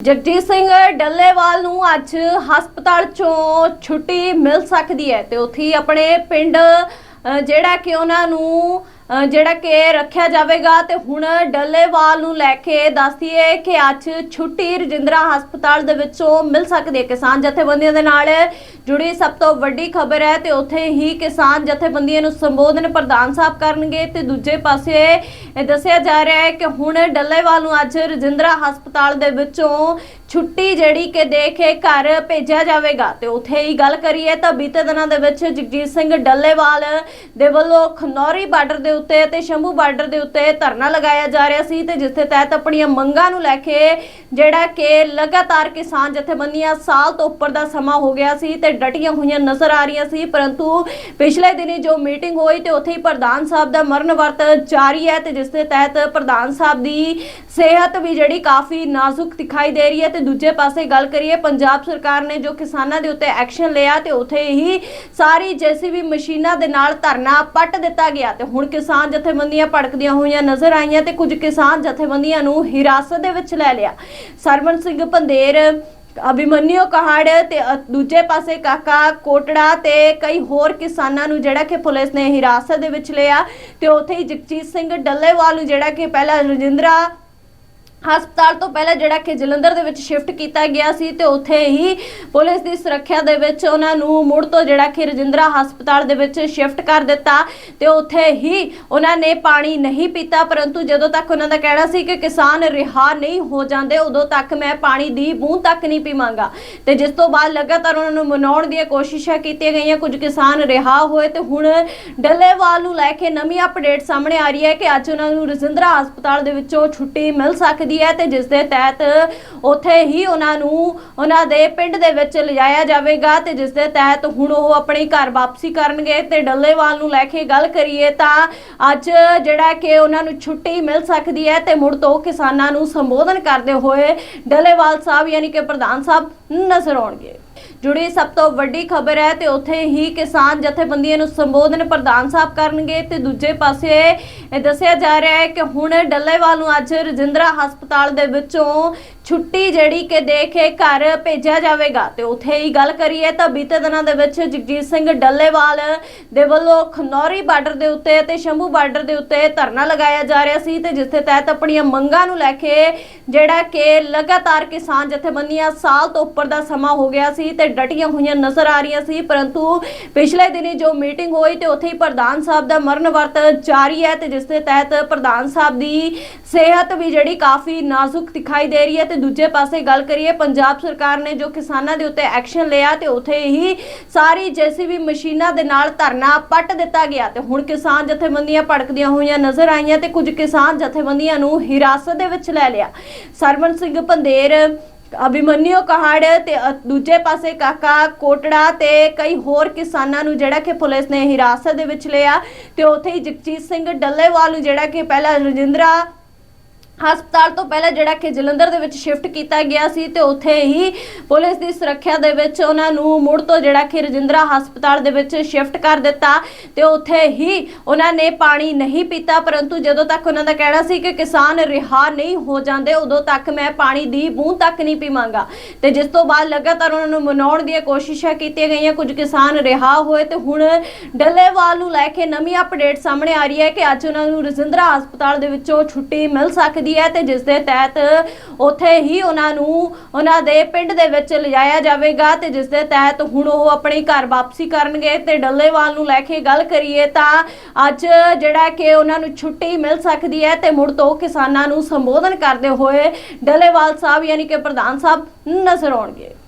ਜਗਜੀਤ ਸਿੰਘ ਡੱਲੇਵਾਲ ਨੂੰ ਅੱਜ ਹਸਪਤਾਲ ਚੋਂ ਛੁੱਟੀ ਮਿਲ ਸਕਦੀ ਹੈ ਤੇ ਉੱਥੇ ਆਪਣੇ ਪਿੰਡ ਜਿਹੜਾ ਕਿ ਉਹਨਾਂ ਨੂੰ ਜਿਹੜਾ ਕਿ ਰੱਖਿਆ ਜਾਵੇਗਾ ਤੇ ਹੁਣ ਡੱਲੇਵਾਲ ਨੂੰ ਲੈ ਕੇ ਦੱਸਦੀਏ ਕਿ ਅੱਜ ਛੁੱਟੀ ਰਜਿੰਦਰਾ ਹਸਪਤਾਲ ਦੇ ਵਿੱਚੋਂ ਮਿਲ ਸਕਦੀ ਹੈ ਕਿਸਾਨ ਜਥੇਬੰਦੀਆਂ ਦੇ ਨਾਲ। ਜੁੜੀ ਸਭ ਤੋਂ ਵੱਡੀ ਖਬਰ ਹੈ ਤੇ ਉੱਥੇ ਹੀ ਕਿਸਾਨ ਜਥੇਬੰਦੀਆਂ ਨੂੰ ਸੰਬੋਧਨ ਪ੍ਰਧਾਨ ਸਾਹਿਬ ਕਰਨਗੇ ਤੇ ਦੂਜੇ ਪਾਸੇ ਦੱਸਿਆ ਜਾ ਰਿਹਾ ਹੈ ਕਿ ਹੁਣ ਡੱਲੇਵਾਲ ਨੂੰ ਅੱਜ ਰਜਿੰਦਰਾ ਹਸਪਤਾਲ ਦੇ ਵਿੱਚੋਂ ਛੁੱਟੀ ਜਿਹੜੀ ਕਿ ਦੇ ਕੇ ਘਰ ਭੇਜਿਆ ਜਾਵੇਗਾ। ਤੇ ਉੱਥੇ ਹੀ ਗੱਲ ਕਰੀਏ ਤਾਂ ਬੀਤੇ ਦਿਨਾਂ ਦੇ ਵਿੱਚ ਜਗਜੀਤ ਸਿੰਘ ਡੱਲੇਵਾਲ ਦੇ ਵੱਲੋਂ ਖਨੌਰੀ ਬਾਰਡਰ ਦੇ ਉੱਤੇ ਤੇ ਸ਼ੰਭੂ ਬਾਰਡਰ ਦੇ ਉੱਤੇ ਧਰਨਾ ਲਗਾਇਆ ਜਾ ਰਿਹਾ ਸੀ ਤੇ ਜਿਸ ਦੇ ਤਹਿਤ ਆਪਣੀਆਂ ਮੰਗਾਂ ਨੂੰ ਲੈ ਕੇ ਜਿਹੜਾ ਕਿ ਲਗਾਤਾਰ ਕਿਸਾਨ ਜਥੇਬੰਦੀਆਂ ਸਾਲ ਤੋਂ ਉੱਪਰ ਦਾ ਸਮਾਂ ਹੋ ਗਿਆ ਸੀ ਤੇ ਡਟੀਆਂ ਹੋਈਆਂ ਨਜ਼ਰ ਆ ਰਹੀਆਂ ਸੀ, ਪਰੰਤੂ ਪਿਛਲੇ ਦਿਨੀ ਜੋ ਮੀਟਿੰਗ ਹੋਈ ਤੇ ਉੱਥੇ ਹੀ ਪ੍ਰਧਾਨ ਸਾਹਿਬ ਦਾ ਮਰਨ ਵਰਤ ਜਾਰੀ ਹੈ ਤੇ ਜਿਸ ਦੇ ਤਹਿਤ ਪ੍ਰਧਾਨ ਸਾਹਿਬ ਦੀ ਸਿਹਤ ਵੀ ਜਿਹੜੀ ਕਾਫੀ ਨਾਜ਼ੁਕ ਦਿਖਾਈ ਦੇ ਰਹੀ ਹੈ ਤੇ ਦੂਜੇ ਪਾਸੇ ਗੱਲ ਕਰੀਏ, ਪੰਜਾਬ ਸਰਕਾਰ ਨੇ ਜੋ ਕਿਸਾਨਾਂ ਦੇ ਉੱਤੇ ਐਕਸ਼ਨ ਲਿਆ ਤੇ ਉੱਥੇ ਹੀ ਸਾਰੀ ਜੀਸੀਬੀ ਮਸ਼ੀਨਾਂ ਦੇ ਨਾਲ ਧਰਨਾ ਪੱਟ ਦਿੱਤਾ ਗਿਆ ਤੇ ਹੁਣ ਕਿਸਾਨ ਜਥੇਬੰਦੀਆਂ ਭੜਕਦੀਆਂ ਹੋਈਆਂ ਨਜ਼ਰ ਆਈਆਂ ਤੇ ਕੁਝ ਕਿਸਾਨ ਜਥੇਬੰਦੀਆਂ ਨੂੰ ਹਿਰਾਸਤ ਦੇ ਵਿੱਚ ਲੈ ਲਿਆ। ਸਰਵਨ ਸਿੰਘ ਪੰਦੇਰ ਅਭਿਮਨਿਓ ਕਹਾੜ ਤੇ ਦੂਜੇ ਪਾਸੇ ਕਾਕਾ ਕੋਟੜਾ ਤੇ ਕਈ ਹੋਰ ਕਿਸਾਨਾਂ ਨੂੰ ਜਿਹੜਾ ਕਿ ਪੁਲਿਸ ਨੇ ਹਿਰਾਸਤ ਦੇ ਵਿੱਚ ਲਿਆ ਤੇ ਉੱਥੇ ਹੀ ਜਗਜੀਤ ਸਿੰਘ ਡੱਲੇਵਾਲ ਨੂੰ ਜਿਹੜਾ ਕਿ ਪਹਿਲਾਂ ਰਜਿੰਦਰਾ ਹਸਪਤਾਲ ਤੋਂ ਪਹਿਲਾਂ ਜਿਹੜਾ ਕਿ ਜਲੰਧਰ ਦੇ ਵਿੱਚ ਸ਼ਿਫਟ ਕੀਤਾ ਗਿਆ ਸੀ ਤੇ ਉੱਥੇ ਹੀ ਪੁਲਿਸ ਦੀ ਸੁਰੱਖਿਆ ਦੇ ਵਿੱਚ ਉਹਨਾਂ ਨੂੰ ਮੁੜ ਤੋਂ ਜਿਹੜਾ ਕਿ ਰਜਿੰਦਰਾ ਹਸਪਤਾਲ ਦੇ ਵਿੱਚ ਸ਼ਿਫਟ ਕਰ ਦਿੱਤਾ ਤੇ ਉੱਥੇ ਹੀ ਉਹਨਾਂ ਨੇ ਪਾਣੀ ਨਹੀਂ ਪੀਤਾ, ਪਰੰਤੂ ਜਦੋਂ ਤੱਕ ਉਹਨਾਂ ਦਾ ਕਹਿਣਾ ਸੀ ਕਿ ਕਿਸਾਨ ਰਿਹਾ ਨਹੀਂ ਹੋ ਜਾਂਦੇ, ਉਦੋਂ ਤੱਕ ਮੈਂ ਪਾਣੀ ਦੀ ਬੂੰਦ ਤੱਕ ਨਹੀਂ ਪੀਵਾਂਗਾ। ਤੇ ਜਿਸ ਤੋਂ ਬਾਅਦ ਲਗਾਤਾਰ ਉਹਨਾਂ ਨੂੰ ਮਨਾਉਣ ਦੀਆਂ ਕੋਸ਼ਿਸ਼ਾਂ ਕੀਤੀਆਂ ਗਈਆਂ, ਕੁਝ ਕਿਸਾਨ ਰਿਹਾ ਹੋਏ ਤੇ ਹੁਣ ਡੱਲੇਵਾਲ ਨੂੰ ਲੈ ਕੇ ਨਵੀਂ ਅਪਡੇਟ ਸਾਹਮਣੇ ਆ ਰਹੀ ਹੈ ਕਿ ਅੱਜ ਉਹਨਾਂ ਨੂੰ ਰਜਿੰਦਰਾ ਹਸਪਤਾਲ ਦੇ ਵਿੱਚੋਂ ਛੁੱਟੀ ਮਿਲ ਸਕਦੀ ਹੈ ਤੇ ਜਿਸ ਦੇ ਤਹਿਤ ਉੱਥੇ ਹੀ ਉਹਨਾਂ ਨੂੰ ਉਹਨਾਂ ਦੇ ਪਿੰਡ ਦੇ ਵਿੱਚ ਲਿਜਾਇਆ ਜਾਵੇਗਾ ਤੇ ਜਿਸ ਦੇ ਤਹਿਤ ਹੁਣ ਉਹ ਆਪਣੇ ਘਰ ਵਾਪਸੀ ਕਰਨਗੇ ਤੇ ਡੱਲੇਵਾਲ ਨੂੰ ਲੈ ਕੇ ਗੱਲ ਕਰੀਏ ਤਾਂ ਅੱਜ ਜਿਹੜਾ ਕਿ ਉਹਨਾਂ ਨੂੰ ਛੁੱਟੀ ਮਿਲ ਸਕਦੀ ਹੈ ਤੇ ਮੁੜ ਤੋਂ ਕਿਸਾਨਾਂ ਨੂੰ ਸੰਬੋਧਨ ਕਰਦੇ ਹੋਏ ਡੱਲੇਵਾਲ ਸਾਹਿਬ ਯਾਨੀ ਕਿ ਪ੍ਰਧਾਨ ਸਾਹਿਬ ਨਜ਼ਰ ਆਉਣਗੇ। ਜੁੜੀ ਸਭ ਤੋਂ ਵੱਡੀ ਖਬਰ ਹੈ ਤੇ ਉੱਥੇ ਹੀ ਕਿਸਾਨ ਜਥੇਬੰਦੀਆਂ ਨੂੰ ਸੰਬੋਧਨ ਪ੍ਰਧਾਨ ਸਾਹਿਬ ਕਰਨਗੇ ਤੇ ਦੂਜੇ ਪਾਸੇ ਦੱਸਿਆ ਜਾ ਰਿਹਾ ਹੈ ਕਿ ਹੁਣ ਡੱਲੇਵਾਲ ਨੂੰ ਅੱਜ ਰਜਿੰਦਰਾ ਹਸਪਤਾਲ ਦੇ ਵਿੱਚੋਂ ਛੁੱਟੀ ਜਿਹੜੀ ਕਿ ਦੇ ਕੇ ਘਰ ਭੇਜਿਆ ਜਾਵੇਗਾ। ਤੇ ਉੱਥੇ ਹੀ ਗੱਲ ਕਰੀਏ ਤਾਂ ਬੀਤੇ ਦਿਨਾਂ ਦੇ ਵਿੱਚ ਜਗਜੀਤ ਸਿੰਘ ਡੱਲੇਵਾਲ ਦੇ ਵੱਲੋਂ ਖਨੌਰੀ ਬਾਰਡਰ ਦੇ ਉੱਤੇ ਤੇ ਸ਼ੰਭੂ ਬਾਰਡਰ ਦੇ ਉੱਤੇ ਧਰਨਾ ਲਗਾਇਆ ਜਾ ਰਿਹਾ ਸੀ ਤੇ ਜਿੱਥੇ ਤਹਿਤ ਆਪਣੀਆਂ ਮੰਗਾਂ ਨੂੰ ਲੈ ਕੇ ਜਿਹੜਾ ਕਿ ਲਗਾਤਾਰ ਕਿਸਾਨ ਜਥੇਬੰਦੀਆਂ ਸਾਲ ਤੋਂ ਉੱਪਰ ਦਾ ਸਮਾਂ ਹੋ ਗਿਆ ਸੀ ਤੇ ਡਟੀਆਂ ਹੋਈਆਂ ਨਜ਼ਰ ਆ ਰਹੀਆਂ ਸੀ, ਪਰੰਤੂ ਪਿਛਲੇ ਦਿਨੀ ਜੋ ਮੀਟਿੰਗ ਹੋਈ ਤੇ ਉੱਥੇ ਹੀ ਪ੍ਰਧਾਨ ਸਾਹਿਬ ਦਾ ਮਰਨ ਵਰਤ ਜਾਰੀ ਹੈ ਤੇ ਜਿਸ ਦੇ ਤਹਿਤ ਪ੍ਰਧਾਨ ਸਾਹਿਬ ਦੀ ਸਿਹਤ ਵੀ ਜਿਹੜੀ ਕਾਫੀ ਨਾਜ਼ੁਕ ਦਿਖਾਈ ਦੇ ਰਹੀ ਹੈ ਤੇ ਦੂਜੇ ਪਾਸੇ ਗੱਲ ਕਰੀਏ, ਪੰਜਾਬ ਸਰਕਾਰ ਨੇ ਜੋ ਕਿਸਾਨਾਂ ਦੇ ਉੱਤੇ ਐਕਸ਼ਨ ਲਿਆ ਤੇ ਉੱਥੇ ਹੀ ਸਾਰੀ ਜੀਸੀਬੀ ਮਸ਼ੀਨਾਂ ਦੇ ਨਾਲ ਧਰਨਾ ਪੱਟ ਦਿੱਤਾ ਗਿਆ ਤੇ ਹੁਣ ਕਿਸਾਨ ਜਥੇਬੰਦੀਆਂ ਭੜਕਦੀਆਂ ਹੋਈਆਂ ਨਜ਼ਰ ਆਈਆਂ ਤੇ ਕੁਝ ਕਿਸਾਨ ਜਥੇਬੰਦੀਆਂ ਨੂੰ ਹਿਰਾਸਤ ਦੇ ਵਿੱਚ ਲੈ ਲਿਆ। ਸਰਵਨ ਸਿੰਘ ਪੰਦੇਰ ਅਭਿਮਨਿਓ ਕਹਾੜ ਤੇ ਦੂਜੇ ਪਾਸੇ ਕਾਕਾ ਕੋਟੜਾ ਤੇ ਕਈ ਹੋਰ ਕਿਸਾਨਾਂ ਨੂੰ ਜਿਹੜਾ ਕਿ ਪੁਲਿਸ ਨੇ ਹਿਰਾਸਤ ਦੇ ਵਿੱਚ ਲਿਆ ਤੇ ਉੱਥੇ ਹੀ ਜਗਜੀਤ ਸਿੰਘ ਡੱਲੇਵਾਲ ਨੂੰ ਜਿਹੜਾ ਕਿ ਪਹਿਲਾਂ ਰਜਿੰਦਰਾ ਹਸਪਤਾਲ ਤੋਂ ਪਹਿਲਾਂ ਜਿਹੜਾ ਕਿ ਜਲੰਧਰ ਦੇ ਵਿੱਚ ਸ਼ਿਫਟ ਕੀਤਾ ਗਿਆ ਸੀ ਤੇ ਉੱਥੇ ਹੀ ਪੁਲਿਸ ਦੀ ਸੁਰੱਖਿਆ ਦੇ ਵਿੱਚ ਉਹਨਾਂ ਨੂੰ ਮੁੜ ਤੋਂ ਜਿਹੜਾ ਕਿ ਰਜਿੰਦਰਾ ਹਸਪਤਾਲ ਦੇ ਵਿੱਚ ਸ਼ਿਫਟ ਕਰ ਦਿੱਤਾ ਤੇ ਉੱਥੇ ਹੀ ਉਹਨਾਂ ਨੇ ਪਾਣੀ ਨਹੀਂ ਪੀਤਾ, ਪਰੰਤੂ ਜਦੋਂ ਤੱਕ ਉਹਨਾਂ ਦਾ ਕਹਿਣਾ ਸੀ ਕਿ ਕਿਸਾਨ ਰਿਹਾ ਨਹੀਂ ਹੋ ਜਾਂਦੇ, ਉਦੋਂ ਤੱਕ ਮੈਂ ਪਾਣੀ ਦੀ ਬੂੰਦ ਤੱਕ ਨਹੀਂ ਪੀਵਾਂਗਾ। ਤੇ ਜਿਸ ਤੋਂ ਬਾਅਦ ਲਗਾਤਾਰ ਉਹਨਾਂ ਨੂੰ ਮਨਾਉਣ ਦੀਆਂ ਕੋਸ਼ਿਸ਼ਾਂ ਕੀਤੀਆਂ ਗਈਆਂ, ਕੁਝ ਕਿਸਾਨ ਰਿਹਾ ਹੋਏ ਤੇ ਹੁਣ ਡੱਲੇਵਾਲ ਨੂੰ ਲੈ ਕੇ ਨਵੀਂ ਅਪਡੇਟ ਸਾਹਮਣੇ ਆ ਰਹੀ ਹੈ ਕਿ ਅੱਜ ਉਹਨਾਂ ਨੂੰ ਰਜਿੰਦਰਾ ਹਸਪਤਾਲ ਦੇ ਵਿੱਚੋਂ ਛੁੱਟੀ ਮਿਲ ਸਕਦੀ ਹੈ ਤੇ ਜਿਸ ਦੇ ਤਹਿਤ ਉੱਥੇ ਹੀ ਉਹਨਾਂ ਨੂੰ ਉਹਨਾਂ ਦੇ ਪਿੰਡ ਦੇ ਵਿੱਚ ਲਿਜਾਇਆ ਜਾਵੇਗਾ ਤੇ ਜਿਸ ਦੇ ਤਹਿਤ ਹੁਣ ਉਹ ਆਪਣੇ ਘਰ ਵਾਪਸੀ ਕਰਨਗੇ ਤੇ ਡੱਲੇਵਾਲ ਨੂੰ ਲੈ ਕੇ ਗੱਲ ਕਰੀਏ ਤਾਂ ਅੱਜ ਜਿਹੜਾ ਕਿ ਉਹਨਾਂ ਨੂੰ ਛੁੱਟੀ ਮਿਲ ਸਕਦੀ ਹੈ ਤੇ ਮੁੜ ਤੋਂ ਕਿਸਾਨਾਂ ਨੂੰ ਸੰਬੋਧਨ ਕਰਦੇ ਹੋਏ ਡੱਲੇਵਾਲ ਸਾਹਿਬ ਯਾਨੀ ਕਿ ਪ੍ਰਧਾਨ ਸਾਹਿਬ ਨਜ਼ਰ ਆਉਣਗੇ।